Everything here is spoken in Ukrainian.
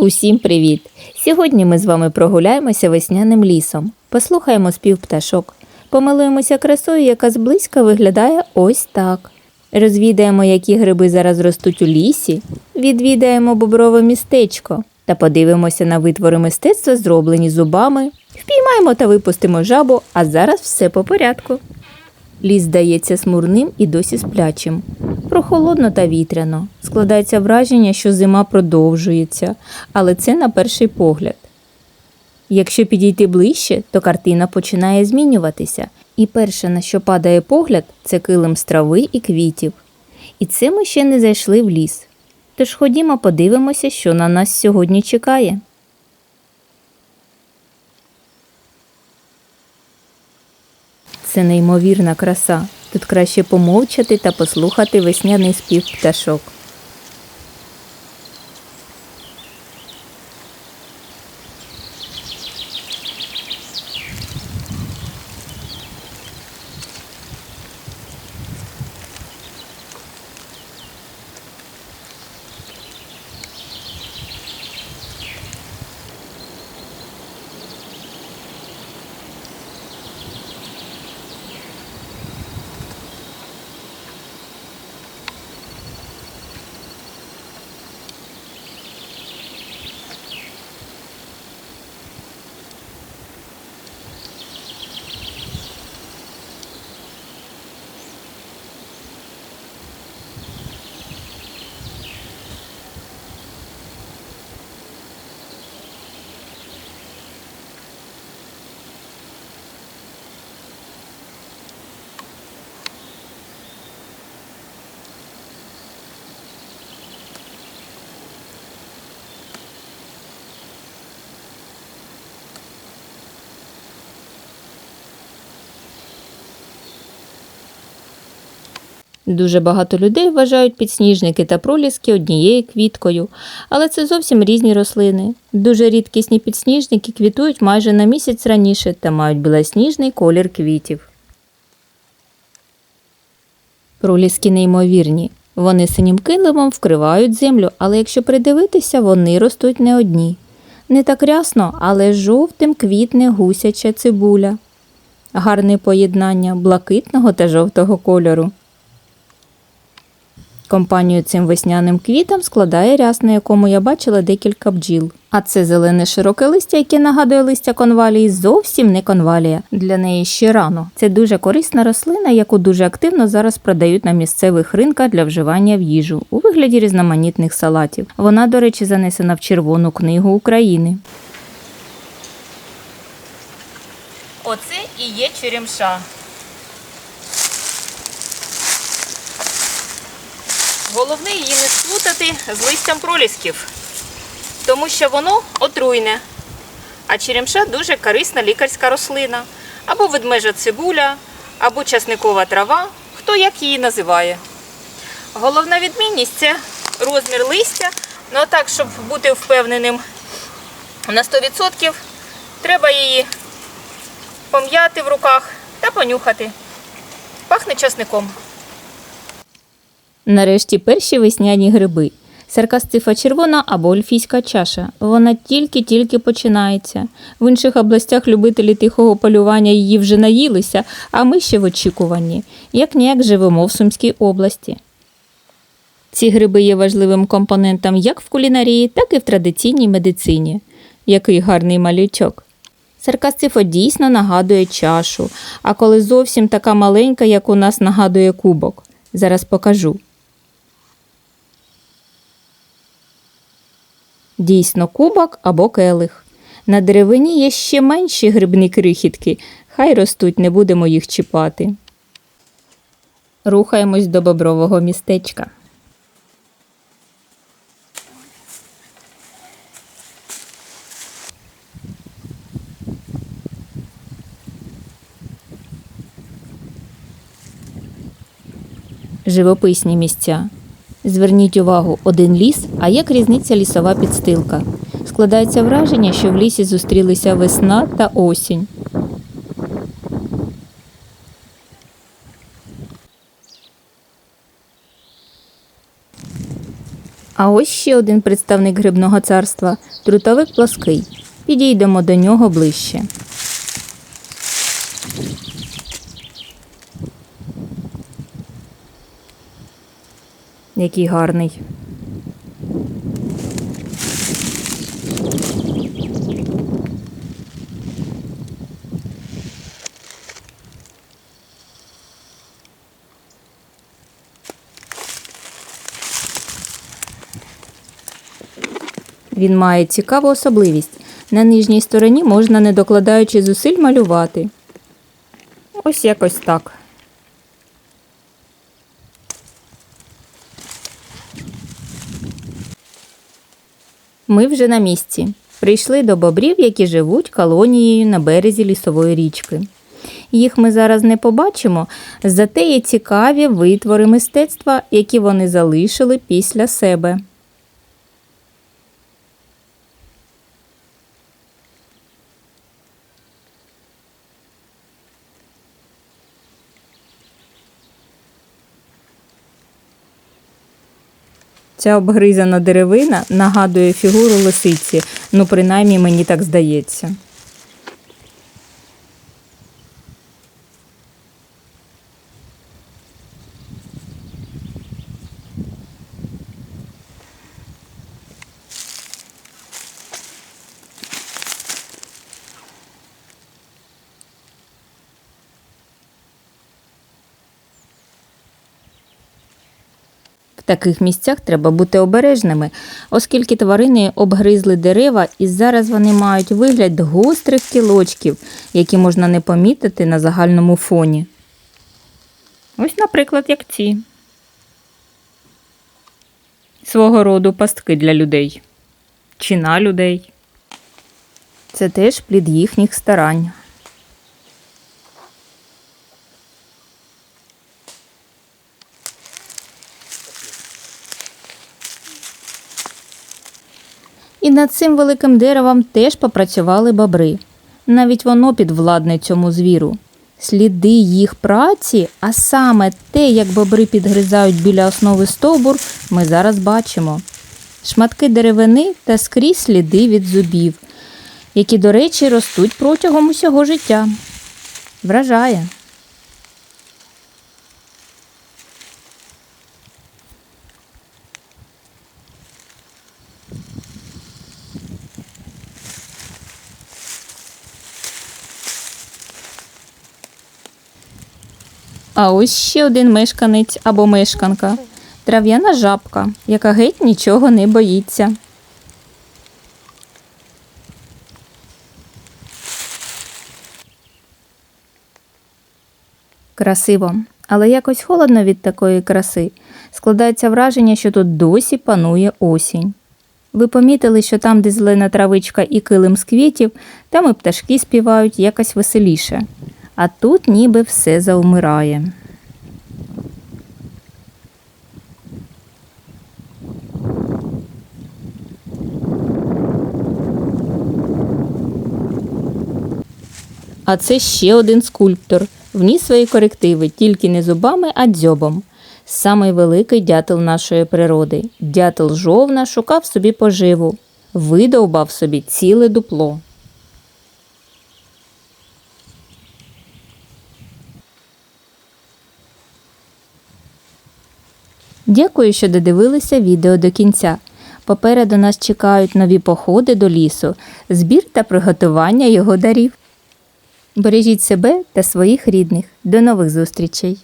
Усім привіт! Сьогодні ми з вами прогуляємося весняним лісом, послухаємо спів пташок, помилуємося красою, яка зблизька виглядає ось так. Розвідаємо, які гриби зараз ростуть у лісі, відвідаємо боброве містечко та подивимося на витвори мистецтва, зроблені зубами, впіймаємо та випустимо жабу, а зараз все по порядку. Ліс здається смурним і досі сплячим. Прохолодно та вітряно. Складається враження, що зима продовжується, але це на перший погляд. Якщо підійти ближче, то картина починає змінюватися, і перше, на що падає погляд, це килим з трави і квітів. І це ми ще не зайшли в ліс. Тож ходімо подивимося, що на нас сьогодні чекає. Це неймовірна краса. Тут краще помовчати та послухати весняний спів пташок. Дуже багато людей вважають підсніжники та проліски однією квіткою, але це зовсім різні рослини. Дуже рідкісні підсніжники квітують майже на місяць раніше та мають білосніжний колір квітів. Проліски неймовірні. Вони синім килимом вкривають землю, але якщо придивитися, вони ростуть не одні. Не так рясно, але жовтим квітне гусяча цибуля. Гарне поєднання блакитного та жовтого кольору. Компанію цим весняним квітам складає ряс, на якому я бачила декілька бджіл. А це зелене широке листя, яке нагадує листя конвалії, зовсім не конвалія. Для неї ще рано. Це дуже корисна рослина, яку дуже активно зараз продають на місцевих ринках для вживання в їжу у вигляді різноманітних салатів. Вона, до речі, занесена в Червону книгу України. Оце і є черемша. Головне її не сплутати з листям пролісків, тому що воно отруйне. А черемша дуже корисна лікарська рослина, або ведмежа цибуля, або часникова трава, хто як її називає. Головна відмінність це розмір листя. Ну а так, щоб бути впевненим на 100%, треба її пом'яти в руках та понюхати. Пахне часником. Нарешті перші весняні гриби. Саркастифа червона або ельфійська чаша. Вона тільки-тільки починається. В інших областях любителі тихого полювання її вже наїлися, а ми ще в очікуванні. Як ніяк живемо в Сумській області. Ці гриби є важливим компонентом як в кулінарії, так і в традиційній медицині. Який гарний малючок. Саркастифа дійсно нагадує чашу, а коли зовсім така маленька, як у нас нагадує кубок. Зараз покажу. Дійсно, кубок або келих. На деревині є ще менші грибні крихітки. Хай ростуть, не будемо їх чіпати. Рухаємось до бобрового містечка. Живописні місця. Зверніть увагу, один ліс, а як різниця лісова підстилка. Складається враження, що в лісі зустрілися весна та осінь. А ось ще один представник грибного царства трутовик плоский. Підійдемо до нього ближче. Який гарний. Він має цікаву особливість. На нижній стороні можна, не докладаючи зусиль, малювати. Ось якось так. Ми вже на місці. Прийшли до бобрів, які живуть колонією на березі лісової річки. Їх ми зараз не побачимо, зате є цікаві витвори мистецтва, які вони залишили після себе. Ця обгризана деревина нагадує фігуру лисиці, ну принаймні мені так здається. Таких місцях треба бути обережними, оскільки тварини обгризли дерева і зараз вони мають вигляд гострих кілочків, які можна не помітити на загальному фоні. Ось, наприклад, як ці. Свого роду пастки для людей. Чи на людей. Це теж плід їхніх старань. Над цим великим деревом теж попрацювали бобри. Навіть воно підвладне цьому звіру. Сліди їх праці, а саме те, як бобри підгризають біля основи стовбур, ми зараз бачимо. Шматки деревини та скрізь сліди від зубів, які, до речі, ростуть протягом усього життя. Вражає. А ось ще один мешканець або мешканка трав'яна жабка, яка геть нічого не боїться. Красиво, але якось холодно від такої краси. Складається враження, що тут досі панує осінь. Ви помітили, що там, де зелена травичка і килим з квітів, там і пташки співають якось веселіше. А тут ніби все заумирає. А це ще один скульптор. Вніс свої корективи тільки не зубами, а дзьобом. Самий великий дятел нашої природи. Дятел жовна шукав собі поживу, видовбав собі ціле дупло. Дякую, що додивилися відео до кінця. Попереду нас чекають нові походи до лісу, збір та приготування його дарів. Бережіть себе та своїх рідних. До нових зустрічей!